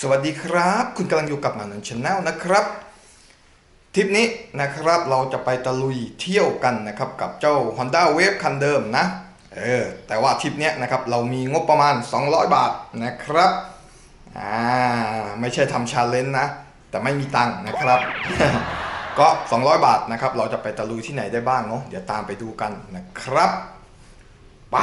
สวัสดีครับ คุณกำลังอยู่กับหมานันชาแนลนะครับ ทริปนี้นะครับเราจะไปตะลุยเที่ยวกันนะครับกับเจ้า Honda Wave คันเดิมนะเออแต่ว่าทริปเนี้ยนะครับเรามีงบประมาณ 200 บาทนะครับอ่าไม่ใช่ทำชาเลนจ์นะ แต่ไม่มีตังค์นะครับ ก็ 200 บาทนะครับเราจะไปตะลุยที่ไหนได้บ้างเนาะเดี๋ยวตามไปดูกันนะครับไป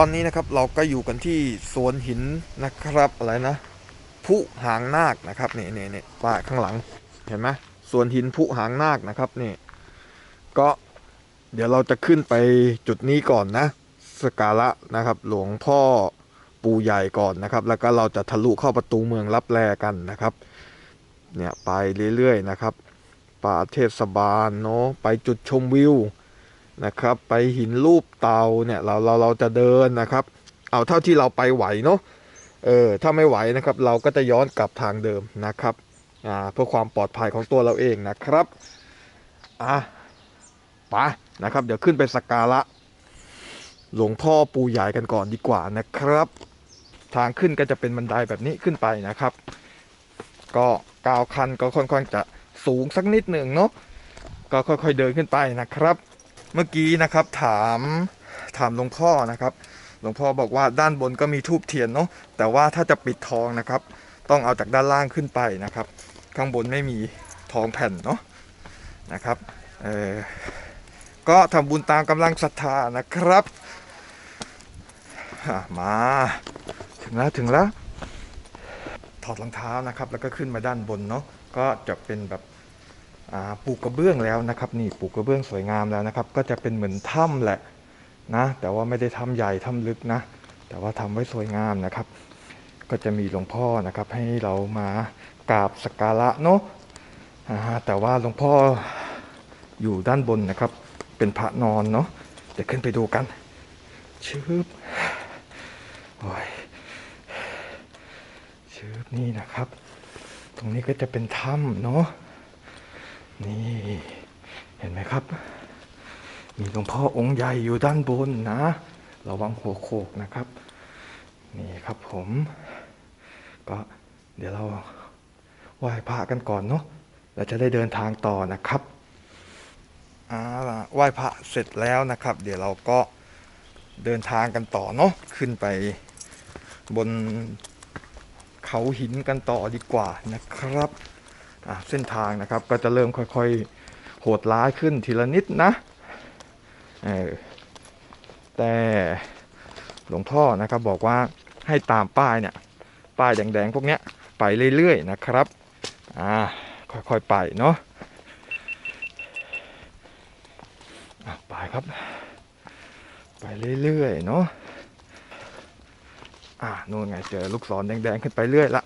ตอนนี้นะครับเราก็อยู่กันที่สวนหินนะครับอะไรนะผู้หางนาคนะครับนี่นี่นี่ป้าข้างหลังเห็นไหมสวนหินผู้หางนาคนะครับนี่ก็เดี๋ยวเราจะขึ้นไปจุดนี้ก่อนนะสกการะนะครับ หลวงพ่อปู่ใหญ่ก่อนนะครับ แล้วก็เราจะทะลุเข้าประตูเมืองรับแลกันนะครับ เนี่ยไปเรื่อยๆนะครับ ป่าเทศบาลเนาะไปจุดชมวิว นะครับ ไปหินรูปเตาเนี่ยเราเราเราจะเดินนะครับ เอาเท่าที่เราไปไหวเนาะเออถ้าไม่ไหวนะครับ เราก็จะย้อนกลับทางเดิมนะครับอ่าเพื่อความปลอดภัยของตัวเราเองนะครับอะไปนะครับ เดี๋ยวขึ้นไปสักการะหลวงพ่อปู่ใหญ่กันก่อนดีกว่านะครับ ทางขึ้นก็จะเป็นบันไดแบบนี้ขึ้นไปนะครับ ก็ก้าวคันก็ค่อนข้างจะสูงสักนิดหนึ่งเนาะก็ค่อยๆเดินขึ้นไปนะครับ เมื่อกี้นะครับถามถามหลวงพ่อนะครับ หลวงพ่อบอกว่าด้านบนก็มีทูบเทียนเนาะแต่ว่าถ้าจะปิดทองนะครับ ต้องเอาจากด้านล่างขึ้นไปนะครับ ข้างบนไม่มีทองแผ่นเนาะนะครับเออก็ทำบุญตามกำลังศรัทธานะครับมาถึงแล้วถึงแล้วถอดรองเท้านะครับ แล้วก็ขึ้นมาด้านบนเนาะก็จะเป็นแบบ ปลูกกระเบื้องแล้วนะครับนี่ปลูกกระเบื้องสวยงามแล้วนะครับ ก็จะเป็นเหมือนถ้ำแหละนะ แต่ว่าไม่ได้ถ้ำใหญ่ถ้ำลึกนะ แต่ว่าทำไว้สวยงามนะครับ ก็จะมีหลวงพ่อนะครับให้เรามากราบสักการะเนาะแต่ว่าหลวงพ่ออยู่ด้านบนนะครับ เป็นพระนอนเนาะเดี๋ยวขึ้นไปดูกันชืบโอ้ยชืบนี่นะครับ ตรงนี้ก็จะเป็นถ้ำเนาะ นี่เห็นไหมครับ มีหลวงพ่อองค์ใหญ่อยู่ด้านบนนะ ระวังหัวโขกนะครับ นี่ครับผม ก็เดี๋ยวเราไหว้พระกันก่อนเนาะเราจะได้เดินทางต่อนะครับอ่าไหว้พระเสร็จแล้วนะครับ เดี๋ยวเราก็เดินทางกันต่อเนาะขึ้นไปบนเขาหินกันต่อดีกว่านะครับ เส้นทางนะครับก็จะเริ่มค่อยๆ โหดร้ายขึ้นทีละนิดนะแต่หลวงพ่อนะครับบอกว่าให้ตามป้ายเนี่ยป้ายแดงๆพวกเนี้ยไปเรื่อยๆนะครับอ่าค่อยๆไปเนาะะไปครับ ไปเรื่อยๆเนาะอ่านู่นไงเจอลูกศรแดงๆขึ้นไปเรื่อยละ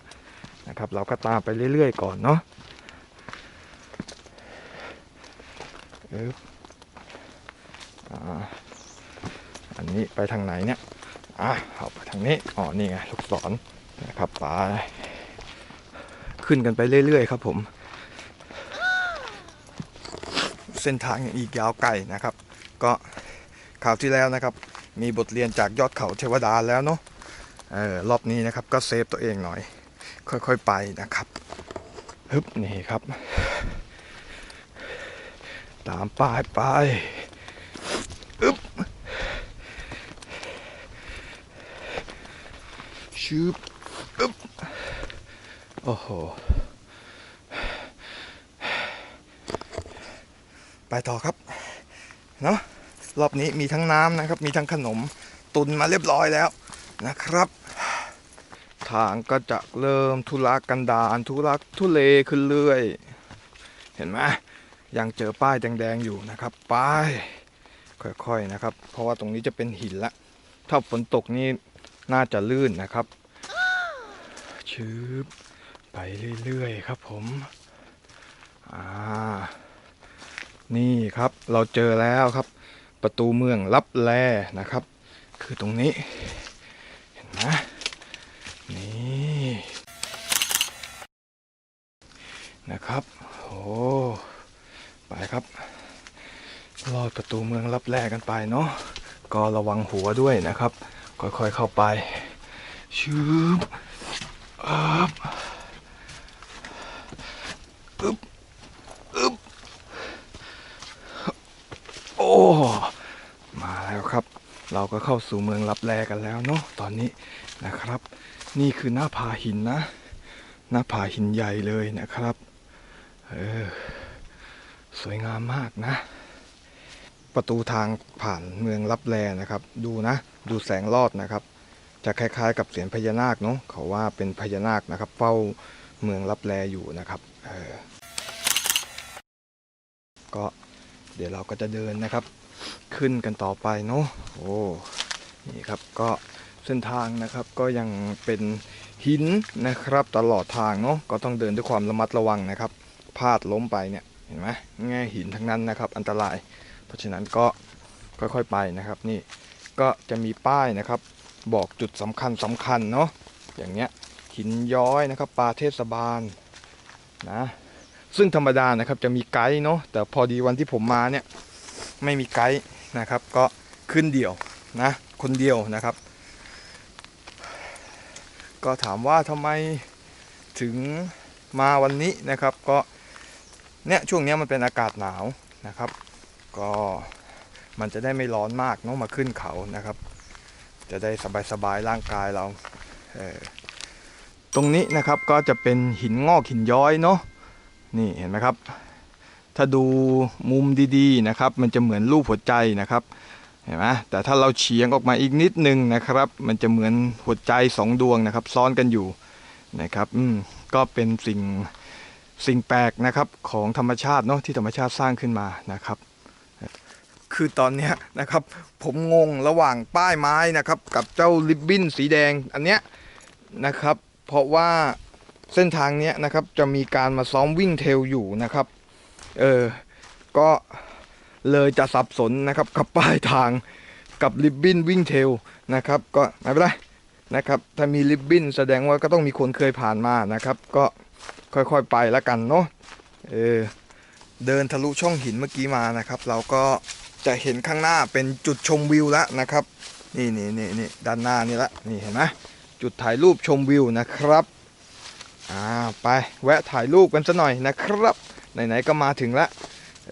นะครับ เราก็ตามไปเรื่อยๆก่อนเนาะึ๊บอันนี้ไปทางไหนเนี่ย อะเอาไปทางนี้ อ๋อ นี่ไงลูกศรนะครับไปขึ้นกันไปเรื่อย ๆ ครับผม เส้นทางยังอีกยาวไกลนะครับ ก็ข่าวที่แล้วนะครับ มีบทเรียนจากยอดเขาเทวดาแล้วเนาะเออรอบนี้นะครับก็เซฟตัวเองหน่อย ค่อยๆไปนะครับฮึบนี่ครับ ตามป้ายไปอึบชืบอึบโอ้โห ไปต่อครับ เนาะรอบนี้มีทั้งน้ำนะครับ มีทั้งขนมตุนมาเรียบร้อยแล้วนะครับ ทางก็จะเริ่มทุลักกันดารทุลักทุเลขึ้นเรื่อย เห็นไหม ยังเจอป้ายแดงๆอยู่นะครับป้ายค่อยๆนะครับ เพราะว่าตรงนี้จะเป็นหินละ ถ้าฝนตกนี่น่าจะลื่นนะครับชืบไปเรื่อยๆครับผมอ่านี่ครับเราเจอแล้วครับ ประตูเมืองลับแลนะครับ คือตรงนี้ เห็นไหมนี่นะครับโอ้ ไปครับรอประตูเมืองรับแลกันไปเนาะก็ระวังหัวด้วยนะครับ ค่อยๆเข้าไปชืบอับอึบอึบโอ้มาแล้วครับ เราก็เข้าสู่เมืองลับแลกันแล้วเนาะตอนนี้นะครับ นี่คือหน้าผาหินนะ หน้าผาหินใหญ่เลยนะครับ เออ สวยงามมากนะ ประตูทางผ่านเมืองลับแลนะครับ ดูนะ ดูแสงลอดนะครับ จะคล้ายๆ กับเสียนพญานาคเนาะเขาว่าเป็นพญานาคนะครับ เฝ้าเมืองลับแลอยู่นะครับเออก็เดี๋ยวเราก็จะเดินนะครับ ขึ้นกันต่อไปเนาะโอ้นี่ครับก็เส้นทางนะครับก็ยังเป็นหินนะครับตลอดทางเนาะก็ต้องเดินด้วยความระมัดระวังนะครับพลาดล้มไปเนี่ย ห็นไหมง่หินทั้งนั้นนะครับ อันตราย เพราะฉะนั้นก็ค่อยๆไปนะครับ นี่ก็จะมีป้ายนะครับ บอกจุดสำคัญสำคัญเนาะอย่างเงี้ยหินย้อยนะครับปลาเทศบาลนะซึ่งธรรมดานะครับจะมีไกด์เนาะแต่พอดีวันที่ผมมาเนี่ยไม่มีไกด์นะครับ ก็ขึ้นเดี่ยวนะคนเดียวนะครับ ก็ถามว่าทำไมถึงมาวันนี้นะครับ ก็ เนี่ยช่วงนี้มันเป็นอากาศหนาวนะครับ ก็มันจะได้ไม่ร้อนมากเนาะมาขึ้นเขานะครับ จะได้สบายๆร่างกายเราเตรงนี้นะครับก็จะเป็นหินงอกหินย้อยเนาะนี่เห็นไหมครับ ถ้าดูมุมดีๆนะครับ มันจะเหมือนรูปหัวใจนะครับเห็นไหมแต่ถ้าเราเฉียงออกมาอีกนิดนึงนะครับ มันจะเหมือนหัวใจสองดวงนะครับ ซ้อนกันอยู่นะครับอืมก็เป็นสิ่ง สิ่งแปลกนะครับของธรรมชาติเนาะที่ธรรมชาติสร้างขึ้นมานะครับ คือตอนนี้นะครับผมงงระหว่างป้ายไม้นะครับ กับเจ้าริบบิ้นสีแดงอันเนี้ยนะครับ เพราะว่าเส้นทางเนี้ยนะครับจะมีการมาซ้อมวิ่งเทลอยู่นะครับเออก็เลยจะสับสนนะครับกับป้ายทางกับริบบิ้นวิ่งเทลนะครับก็ไม่เป็นไรนะครับถ้ามีริบบิ้นแสดงว่าก็ต้องมีคนเคยผ่านมานะครับ ก็ ค่อยๆไปแล้วกันเนาะเออเดินทะลุช่องหินเมื่อกี้มานะครับ เราก็จะเห็นข้างหน้าเป็นจุดชมวิวแล้วนะครับ นี่นี่นี่นี่ด้านหน้านี่ละนี่เห็นไหมจุดถ่ายรูปชมวิวนะครับอ่าไปแวะถ่ายรูปกันสัหน่อยนะครับไหนๆก็มาถึงละ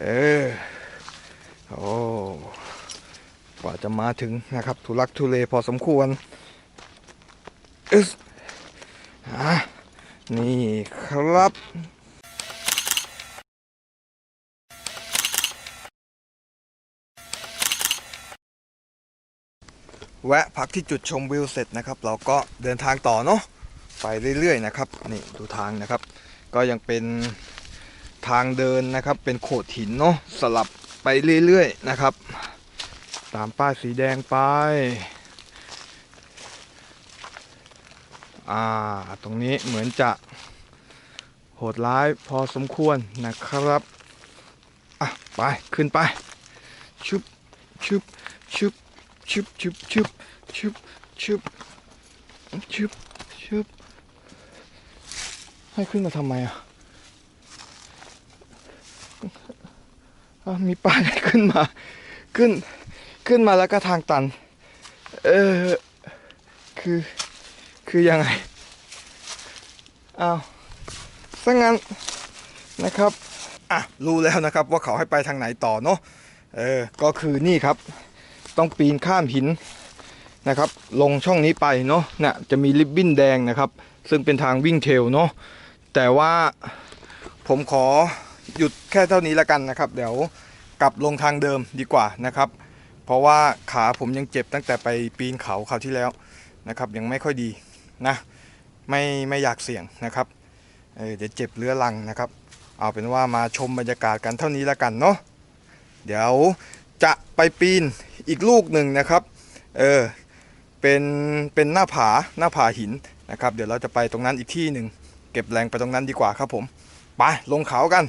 เออโอ้กว่าจะมาถึงนะครับทุลักทุเลพอสมควรอึสอะ นี่ครับ แวะพักที่จุดชมวิวเสร็จนะครับ เราก็เดินทางต่อเนาะไปเรื่อยๆนะครับนี่ดูทางนะครับ ก็ยังเป็นทางเดินนะครับ เป็นโขดหินเนาะสลับไปเรื่อยๆนะครับ ตามป้ายสีแดงไป อ่าตรงนี้เหมือนจะโหดร้ายพอสมควรนะครับอะไปขึ้นไปชุบชุบชุบชึบชึบชึบชึบชึบชึบชึบให้ขึ้นมาทำไมอะมีป้ายขึ้นมาขึ้นขึ้นมาแล้วก็ทางตัน เออคือ คือยังไงเอาซะงั้นนะครับอะรู้แล้วนะครับว่าเขาให้ไปทางไหนต่อเนาะเออก็คือนี่ครับ ต้องปีนข้ามหินนะครับ ลงช่องนี้ไปเนาะเนี่ยจะมีริบบิ้นแดงนะครับ ซึ่งเป็นทางวิ่งเทลเนาะแต่ว่าผมขอหยุดแค่เท่านี้ละกันนะครับ เดี๋ยวกลับลงทางเดิมดีกว่านะครับ เพราะว่าขาผมยังเจ็บตั้งแต่ไปปีนเขาคราวที่แล้วนะครับ ยังไม่ค่อยดี นะไม่ไม่อยากเสี่ยงนะครับเเดี๋ยวเจ็บเรื้อรังนะครับ เอาเป็นว่ามาชมบรรยากาศกันเท่านี้และกันเนาะเดี๋ยวจะไปปีนอีกลูกหนึ่งนะครับเออเป็นเป็นหน้าผาหน้าผาหินนะครับ เดี๋ยวเราจะไปตรงนั้นอีกที่หนึ่งเก็บแรงไปตรงนั้นดีกว่าครับผมไปลงเขากัน